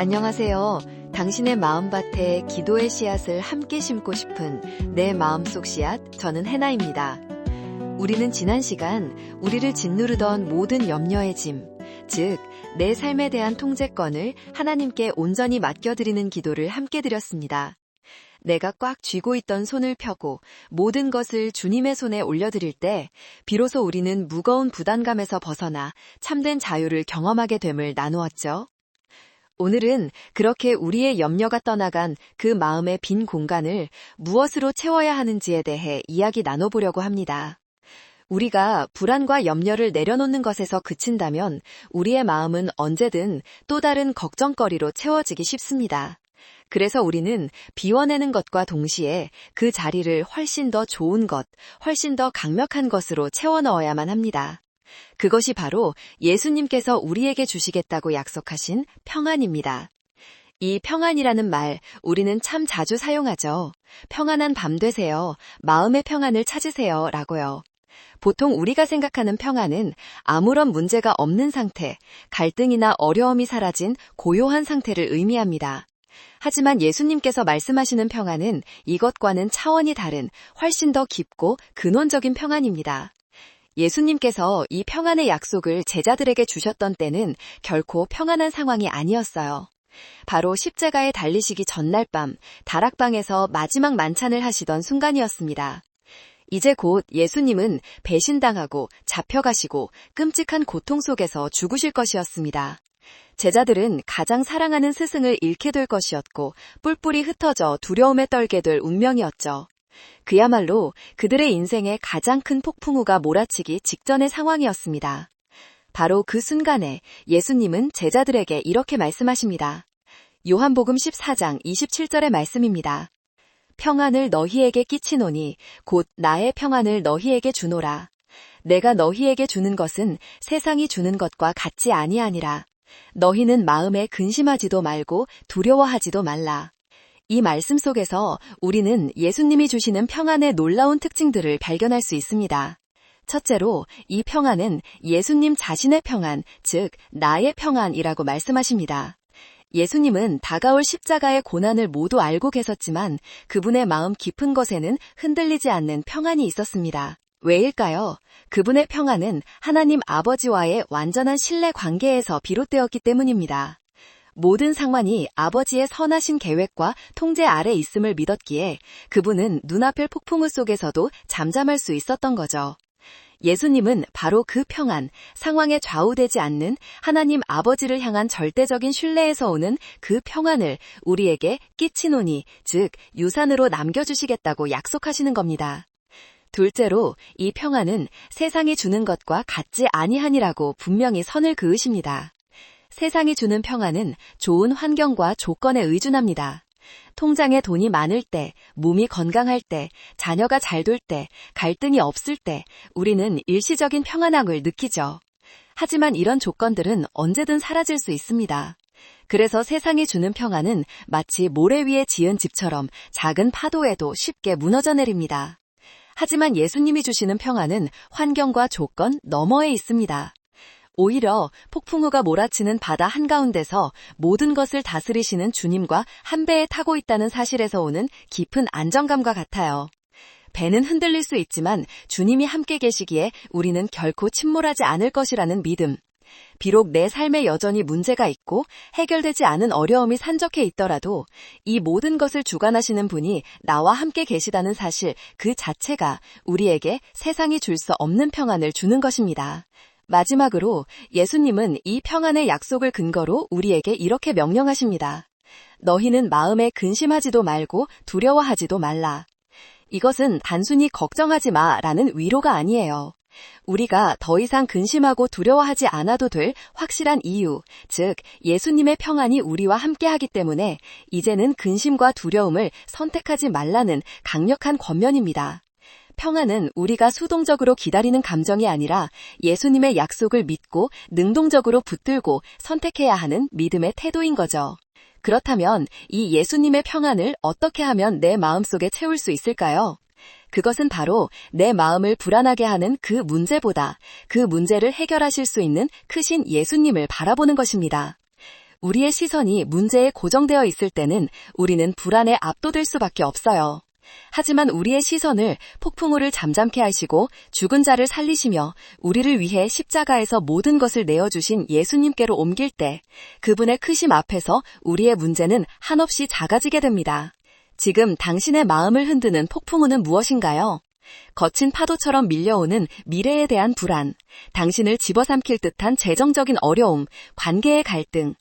안녕하세요. 당신의 마음밭에 기도의 씨앗을 함께 심고 싶은 내 마음속 씨앗, 저는 해나입니다. 우리는 지난 시간 우리를 짓누르던 모든 염려의 짐, 즉, 내 삶에 대한 통제권을 하나님께 온전히 맡겨드리는 기도를 함께 드렸습니다. 내가 꽉 쥐고 있던 손을 펴고 모든 것을 주님의 손에 올려드릴 때 비로소 우리는 무거운 부담감에서 벗어나 참된 자유를 경험하게 됨을 나누었죠. 오늘은 그렇게 우리의 염려가 떠나간 그 마음의 빈 공간을 무엇으로 채워야 하는지에 대해 이야기 나눠보려고 합니다. 우리가 불안과 염려를 내려놓는 것에서 그친다면 우리의 마음은 언제든 또 다른 걱정거리로 채워지기 쉽습니다. 그래서 우리는 비워내는 것과 동시에 그 자리를 훨씬 더 좋은 것, 훨씬 더 강력한 것으로 채워 넣어야만 합니다. 그것이 바로 예수님께서 우리에게 주시겠다고 약속하신 평안입니다. 이 평안이라는 말 우리는 참 자주 사용하죠. 평안한 밤 되세요. 마음의 평안을 찾으세요. 라고요. 보통 우리가 생각하는 평안은 아무런 문제가 없는 상태, 갈등이나 어려움이 사라진 고요한 상태를 의미합니다. 하지만 예수님께서 말씀하시는 평안은 이것과는 차원이 다른 훨씬 더 깊고 근원적인 평안입니다. 예수님께서 이 평안의 약속을 제자들에게 주셨던 때는 결코 평안한 상황이 아니었어요. 바로 십자가에 달리시기 전날 밤 다락방에서 마지막 만찬을 하시던 순간이었습니다. 이제 곧 예수님은 배신당하고 잡혀가시고 끔찍한 고통 속에서 죽으실 것이었습니다. 제자들은 가장 사랑하는 스승을 잃게 될 것이었고 뿔뿔이 흩어져 두려움에 떨게 될 운명이었죠. 그야말로 그들의 인생의 가장 큰 폭풍우가 몰아치기 직전의 상황이었습니다. 바로 그 순간에 예수님은 제자들에게 이렇게 말씀하십니다. 요한복음 14장 27절의 말씀입니다. 평안을 너희에게 끼치노니 곧 나의 평안을 너희에게 주노라. 내가 너희에게 주는 것은 세상이 주는 것과 같지 아니하니라. 너희는 마음에 근심하지도 말고 두려워하지도 말라. 이 말씀 속에서 우리는 예수님이 주시는 평안의 놀라운 특징들을 발견할 수 있습니다. 첫째로 이 평안은 예수님 자신의 평안, 즉 나의 평안이라고 말씀하십니다. 예수님은 다가올 십자가의 고난을 모두 알고 계셨지만 그분의 마음 깊은 것에는 흔들리지 않는 평안이 있었습니다. 왜일까요? 그분의 평안은 하나님 아버지와의 완전한 신뢰 관계에서 비롯되었기 때문입니다. 모든 상황이 아버지의 선하신 계획과 통제 아래 있음을 믿었기에 그분은 눈앞의 폭풍우 속에서도 잠잠할 수 있었던 거죠. 예수님은 바로 그 평안, 상황에 좌우되지 않는 하나님 아버지를 향한 절대적인 신뢰에서 오는 그 평안을 우리에게 끼치노니, 즉, 유산으로 남겨주시겠다고 약속하시는 겁니다. 둘째로 이 평안은 세상이 주는 것과 같지 아니하니라고 분명히 선을 그으십니다. 세상이 주는 평안은 좋은 환경과 조건에 의존합니다. 통장에 돈이 많을 때, 몸이 건강할 때, 자녀가 잘될 때, 갈등이 없을 때, 우리는 일시적인 평안함을 느끼죠. 하지만 이런 조건들은 언제든 사라질 수 있습니다. 그래서 세상이 주는 평안은 마치 모래 위에 지은 집처럼 작은 파도에도 쉽게 무너져 내립니다. 하지만 예수님이 주시는 평안은 환경과 조건 너머에 있습니다. 오히려 폭풍우가 몰아치는 바다 한가운데서 모든 것을 다스리시는 주님과 한 배에 타고 있다는 사실에서 오는 깊은 안정감과 같아요. 배는 흔들릴 수 있지만 주님이 함께 계시기에 우리는 결코 침몰하지 않을 것이라는 믿음. 비록 내 삶에 여전히 문제가 있고 해결되지 않은 어려움이 산적해 있더라도 이 모든 것을 주관하시는 분이 나와 함께 계시다는 사실 그 자체가 우리에게 세상이 줄 수 없는 평안을 주는 것입니다. 마지막으로 예수님은 이 평안의 약속을 근거로 우리에게 이렇게 명령하십니다. 너희는 마음에 근심하지도 말고 두려워하지도 말라. 이것은 단순히 걱정하지 마 라는 위로가 아니에요. 우리가 더 이상 근심하고 두려워하지 않아도 될 확실한 이유, 즉 예수님의 평안이 우리와 함께하기 때문에 이제는 근심과 두려움을 선택하지 말라는 강력한 권면입니다. 평안은 우리가 수동적으로 기다리는 감정이 아니라 예수님의 약속을 믿고 능동적으로 붙들고 선택해야 하는 믿음의 태도인 거죠. 그렇다면 이 예수님의 평안을 어떻게 하면 내 마음속에 채울 수 있을까요? 그것은 바로 내 마음을 불안하게 하는 그 문제보다 그 문제를 해결하실 수 있는 크신 예수님을 바라보는 것입니다. 우리의 시선이 문제에 고정되어 있을 때는 우리는 불안에 압도될 수밖에 없어요. 하지만 우리의 시선을 폭풍우를 잠잠케 하시고 죽은 자를 살리시며 우리를 위해 십자가에서 모든 것을 내어주신 예수님께로 옮길 때 그분의 크심 앞에서 우리의 문제는 한없이 작아지게 됩니다. 지금 당신의 마음을 흔드는 폭풍우는 무엇인가요? 거친 파도처럼 밀려오는 미래에 대한 불안, 당신을 집어삼킬 듯한 재정적인 어려움, 관계의 갈등,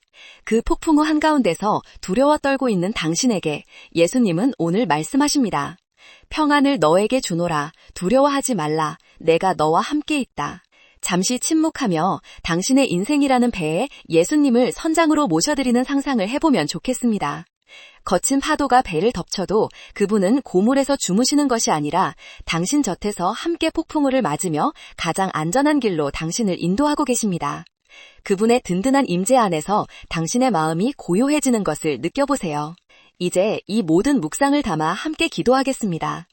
그 폭풍우 한가운데서 두려워 떨고 있는 당신에게 예수님은 오늘 말씀하십니다. 평안을 너에게 주노라. 두려워하지 말라. 내가 너와 함께 있다. 잠시 침묵하며 당신의 인생이라는 배에 예수님을 선장으로 모셔드리는 상상을 해보면 좋겠습니다. 거친 파도가 배를 덮쳐도 그분은 고물에서 주무시는 것이 아니라 당신 곁에서 함께 폭풍우를 맞으며 가장 안전한 길로 당신을 인도하고 계십니다. 그분의 든든한 임재 안에서 당신의 마음이 고요해지는 것을 느껴보세요. 이제 이 모든 묵상을 담아 함께 기도하겠습니다.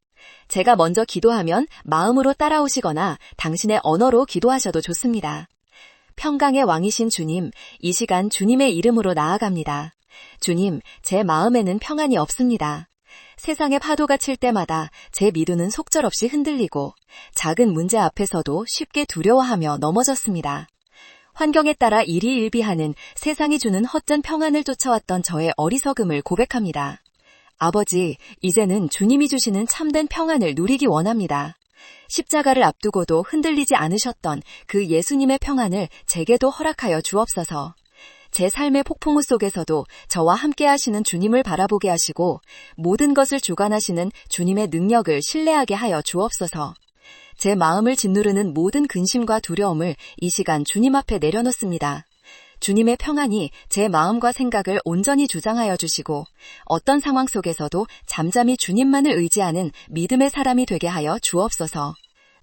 제가 먼저 기도하면 마음으로 따라오시거나 당신의 언어로 기도하셔도 좋습니다. 평강의 왕이신 주님, 이 시간 주님의 이름으로 나아갑니다. 주님, 제 마음에는 평안이 없습니다. 세상의 파도가 칠 때마다 제 미두는 속절없이 흔들리고 작은 문제 앞에서도 쉽게 두려워하며 넘어졌습니다. 환경에 따라 일희일비하는 세상이 주는 헛된 평안을 쫓아왔던 저의 어리석음을 고백합니다. 아버지, 이제는 주님이 주시는 참된 평안을 누리기 원합니다. 십자가를 앞두고도 흔들리지 않으셨던 그 예수님의 평안을 제게도 허락하여 주옵소서. 제 삶의 폭풍우 속에서도 저와 함께 하시는 주님을 바라보게 하시고 모든 것을 주관하시는 주님의 능력을 신뢰하게 하여 주옵소서. 제 마음을 짓누르는 모든 근심과 두려움을 이 시간 주님 앞에 내려놓습니다. 주님의 평안이 제 마음과 생각을 온전히 주장하여 주시고 어떤 상황 속에서도 잠잠히 주님만을 의지하는 믿음의 사람이 되게 하여 주옵소서.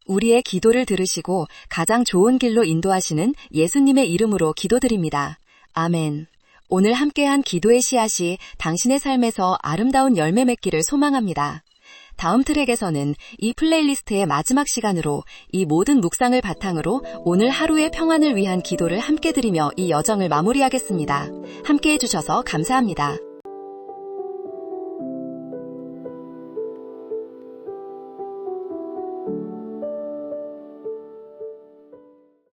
우리의 기도를 들으시고 가장 좋은 길로 인도하시는 예수님의 이름으로 기도드립니다. 아멘. 오늘 함께한 기도의 씨앗이 당신의 삶에서 아름다운 열매 맺기를 소망합니다. 다음 트랙에서는 이 플레이리스트의 마지막 시간으로 이 모든 묵상을 바탕으로 오늘 하루의 평안을 위한 기도를 함께 드리며 이 여정을 마무리하겠습니다. 함께 해주셔서 감사합니다.